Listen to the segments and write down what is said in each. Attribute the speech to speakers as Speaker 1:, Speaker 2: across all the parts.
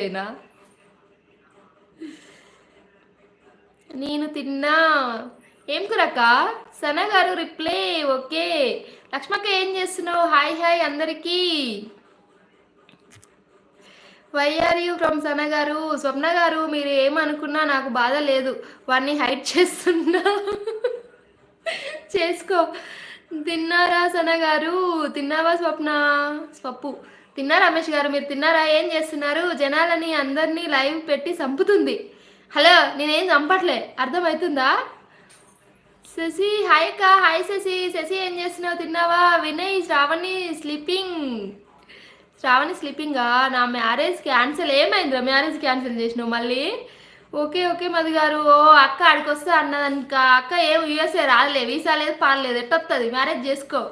Speaker 1: అయినా నేను తిన్నా. ఏం కురక్క? సన గారు రిప్లై ఓకే. లక్ష్మక్క ఏం చేస్తున్నావు? హాయ్ హాయ్ అందరికీ. Why are you from Sana గారు? స్వప్న గారు మీరు ఏమనుకున్నా నాకు బాధ లేదు. వాడిని హైట్ చేస్తున్నా. చేసుకో. తిన్నారా సన గారు? తిన్నావా స్వప్న? స్వప్పు. తిన్నారా రమేష్ గారు మీరు తిన్నారా? ఏం చేస్తున్నారు? జనాలని అందరినీ లైవ్ పెట్టి చంపుతుంది. హలో నేనేం చంపట్లే. అర్థమవుతుందా శశి హాయ్ అక్క హాయ్ శశి. శశి ఏం చేస్తున్నావు? తిన్నావా? వినయ్ శ్రావణి స్లీపింగ్. శ్రావణి స్లీపింగా? నా మ్యారేజ్ క్యాన్సిల్. ఏమైందిరా మ్యారేజ్ క్యాన్సిల్ చేసినావు మళ్ళీ? ఓకే ఓకే మధు గారు. ఓ అక్క ఆడికి వస్తా అన్నదనుక అక్క ఏం యూఎస్ఏ రాలే వీసా లేదు పాడలేదు ఎట్టొస్తుంది మ్యారేజ్ చేసుకో.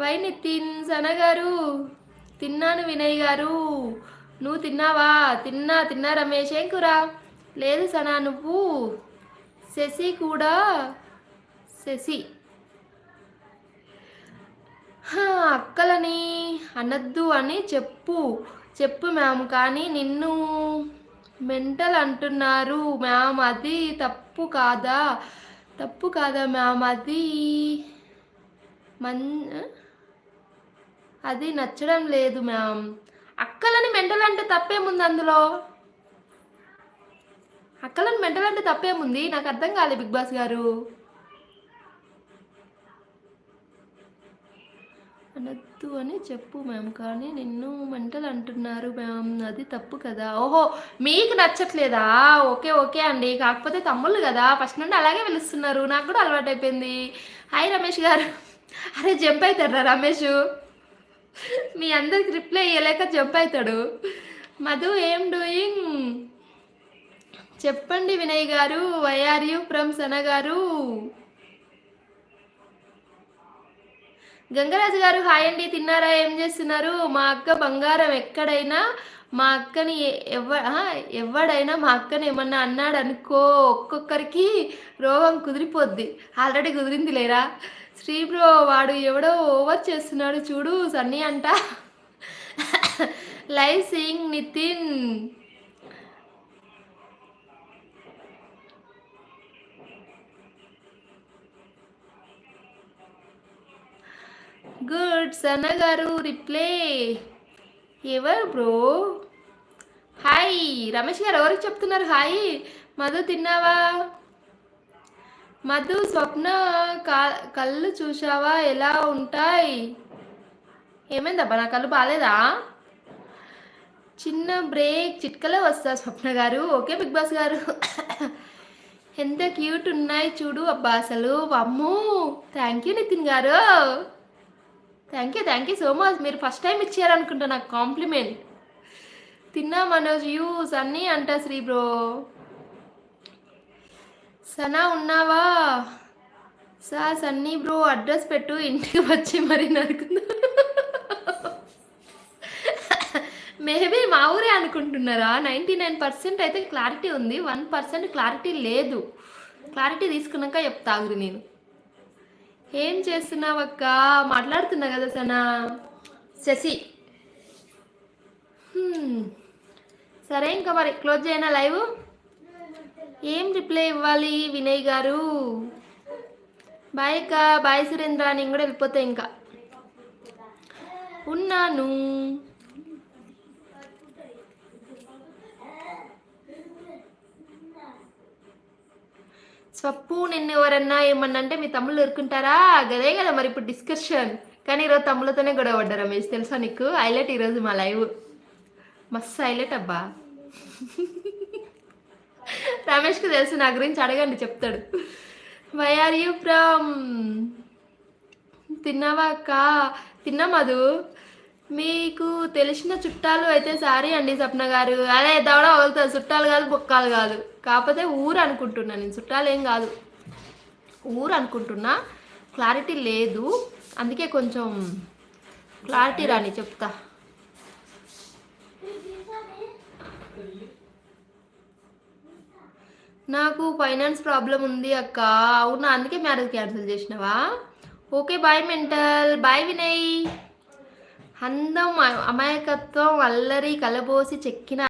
Speaker 1: వై నితిన్ సన గారు తిన్నాను వినయ్ గారు. నువ్వు తిన్నావా? తిన్నా తిన్నా రమేష్ ఏం కూర? లేదు సనా నువ్వు? శశి కూడా శశి. అక్కలని అనద్దు అని చెప్పు చెప్పు మ్యామ్ కానీ నిన్ను మెంటల్ అంటున్నారు మ్యామ్ అది తప్పు కాదా? తప్పు కాదా మ్యామ్ అది మన్ అది నచ్చడం లేదు మ్యామ్. అక్కలని మెంటల్ అంటే తప్పేముంది అందులో? అక్కలని మెంటల్ అంటే తప్పేముంది? నాకు అర్థం కాలే బిగ్ బాస్ గారు. అనొద్దు అని చెప్పు మ్యామ్. కానీ నిన్ను మెంటల్ అంటున్నారు మ్యామ్. అది తప్పు కదా. ఓహో మీకు నచ్చట్లేదా? ఓకే ఓకే అండి. కాకపోతే తమ్ముళ్ళు కదా. ఫస్ట్ నుండి అలాగే పిలుస్తున్నారు. నాకు కూడా అలవాటు అయిపోయింది హాయ్ రమేష్ గారు. అరే జంప్ అవుతారా రమేష్. మీ అందరికి రిప్లై ఇవ్వలేక చెప్పవుతాడు అవుతాడు. మధు ఏం డూయింగ్? చెప్పండి Vinay garu why are you from Sana garu? Gangaraju garu hi అండి తిన్నారా ఏం చేస్తున్నారు? మా అక్క బంగారం ఎక్కడైనా? మా అక్కని ఎవ ఎవడైనా మా అక్కని ఏమన్నా అన్నాడు అనుకో ఒక్కొక్కరికి రోగం కుదిరిపోద్ది. ఆల్రెడీ కుదిరింది లేరా శ్రీ బ్రో వాడు ఎవడో ఓవర్ చేస్తున్నాడు చూడు సన్నీ అంట. లైవ్ సింగ్ నితిన్. గుడ్ సన్న గారు రిప్లై. ఎవరు బ్రో? హాయ్ రమేష్ గారు ఎవరికి చెప్తున్నారు? హాయ్ మధు తిన్నావా? మధు స్వప్న కళ్ళు చూసావా ఎలా ఉంటాయి? ఏమైందబ్బా నా కళ్ళు బాగాలేదా చిన్న బ్రేక్ చిట్కలే వస్తా స్వప్న గారు. ఓకే బిగ్ బాస్ గారు. ఎంత క్యూట్ ఉన్నాయి చూడు అబ్బా అసలు. అమ్ము థ్యాంక్ యూ నితిన్ గారు. Thank you thank you so much మీరు ఫస్ట్ టైం ఇచ్చారనుకుంటా నాకు కాంప్లిమెంట్ తిన్నా మనోజ్ యూస్ అన్నీ అంట శ్రీ బ్రో. సనా ఉన్నావా? సా సన్నీ బ్రో అడ్రస్ పెట్టు ఇంటికి వచ్చి మరి నరుకుందా మేబీ మా ఊరే అనుకుంటున్నారా? నైంటీ నైన్ పర్సెంట్ అయితే క్లారిటీ ఉంది. వన్ పర్సెంట్ క్లారిటీ లేదు. క్లారిటీ తీసుకున్నాక చెప్తా నేను. ఏం చేస్తున్నావు అక్క? మాట్లాడుతున్నా కదా సనా. శశి. Hmm. సరే ఇంకా మరి క్లోజ్ చేయనా లైవ్? ఏం రిప్లై ఇవ్వాలి వినయ్ గారు? బాయ్ అక్క బాయ్ సురేంద్ర నేను కూడా వెళ్ళిపోతా ఇంకా. ఉన్నాను. స్వప్పు నిన్ను ఎవరన్నా ఏమన్నా అంటే మీ తమ్ముళ్ళు ఎరుకుంటారా గదే కదా మరి ఇప్పుడు డిస్కషన్ కానీ ఈరోజు తమ్ముళ్ళతోనే గొడవ పడ్డారా రమేష్ తెలుసా నీకు? హైలైట్ ఈరోజు మా లైవ్. మస్తు హైలైట్ అబ్బా. రమేష్కి తెలుసు నా గురించి అడగండి చెప్తాడు. వై ఆర్ యూ ఫ్రమ్ తిన్నావా అక్క? తిన్నా మధు. మీకు తెలిసిన చుట్టాలు అయితే సారీ అండి సప్న గారు. అదే దవడ వదులుతుంది చుట్టాలు కాదు బొక్కాలు కాదు. కాకపోతే ఊరు అనుకుంటున్నా నేను చుట్టాలు ఏం కాదు. ఊరు అనుకుంటున్నా క్లారిటీ లేదు. అందుకే కొంచెం క్లారిటీ రాని చెప్తా. నాకు ఫైనాన్స్ ప్రాబ్లం ఉంది అక్క. అవునా? అందుకే మ్యారేజ్ క్యాన్సిల్ చేసినావా? Okay bye mental. Bye Vinay. అందం అమాయకత్వం అల్లరి కలబోసి చెక్కిన